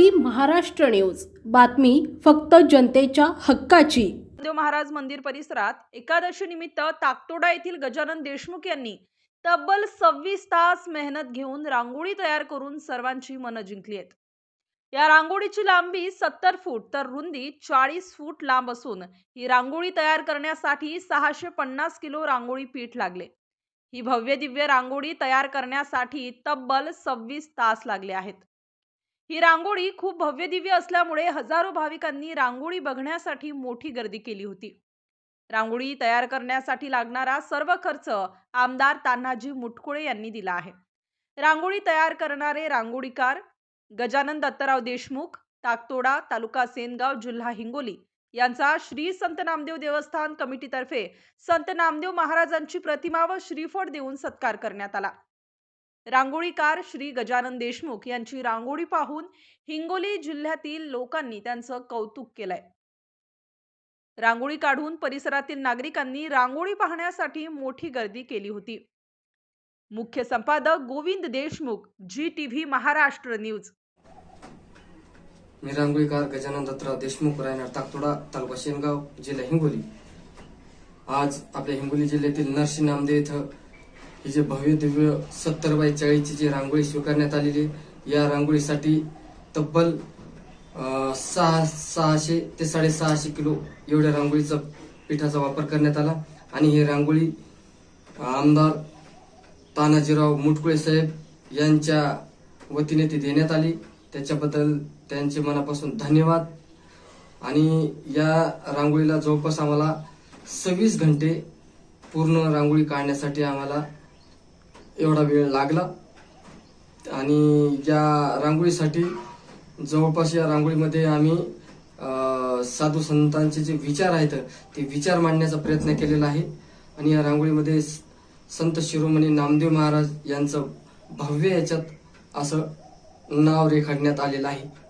TV Maharashtra news. बातमी फक्त जनतेच्या हक्काची. देव महाराज मंदिर परिसरात एकादशी निमित्त ताकतोडा येथील गजानन देशमुख यांनी तब्बल सव्वीस तास मेहनत घेऊन रांगोळी तयार करून सर्वांची मनं जिंकली आहेत. या रांगोळीची लांबी सत्तर फूट तर रुंदी चाळीस फूट लांब असून ही रांगोळी तयार करण्यासाठी सहाशे पन्नास किलो रांगोळी पीठ लागले. ही भव्य दिव्य रांगोळी तयार करण्यासाठी तब्बल सव्वीस तास लागले आहेत. ही रांगोळी खूप भव्य दिव्य असल्यामुळे हजारो भाविकांनी रांगोळी बघण्यासाठी मोठी गर्दी केली होती. रांगोळी तयार करण्यासाठी लागणारा सर्व खर्च आमदार तान्हाजी मुटकुळे यांनी दिला आहे. रांगोळी तयार करणारे रांगोळीकार गजानन दत्तराव देशमुख ताकतोडा तालुका सेनगाव जिल्हा हिंगोली यांचा श्री संत नामदेव देवस्थान कमिटीतर्फे संत नामदेव महाराजांची प्रतिमा व श्रीफळ देऊन सत्कार करण्यात आला. रांगोळीकार श्री गजानन देशमुख यांची रांगोळी पाहून हिंगोली जिल्ह्यातील लोकांनी त्यांचं कौतुक केलंय. रांगोळी काढून परिसरातील नागरिकांनी रांगोळी पाहण्यासाठी मोठी गर्दी केली होती. मुख्य संपादक गोविंद देशमुख जी टीव्ही महाराष्ट्र न्यूज. मी रांगोळीकार गजानन दत्तराव देशमुख रायनाड ताकतोडा तालुका शेनगाव जिल्हा हिंगोली. आज आपल्या हिंगोली जिल्ह्यातील नरसी नामदेव इथं ही जे भव्य दिव्य सत्तर बाय चाळीसची जी रांगोळी स्वीकारण्यात आलेली या रांगोळीसाठी तब्बल सहा सहाशे ते साडेसहाशे किलो एवढ्या रांगोळीचा पिठाचा वापर करण्यात आला. आणि ही रांगोळी आमदार तानाजीराव मुटकुळे साहेब यांच्या वतीने ती देण्यात आली. त्याच्याबद्दल त्यांचे मनापासून धन्यवाद. आणि या रांगोळीला जवळपास आम्हाला सव्वीस घंटे पूर्ण रांगोळी काढण्यासाठी आम्हाला एवढा वेळ लागला. आणि या रांगोळीसाठी जवळपास या रांगोळीमध्ये आम्ही साधू संतांचे जे विचार आहेत ते विचार मांडण्याचा प्रयत्न केलेला आहे. आणि या रांगोळीमध्ये स- संत शिरोमणी नामदेव महाराज यांचं भव्य याच्यात असं नाव रेखाडण्यात आलेलं आहे.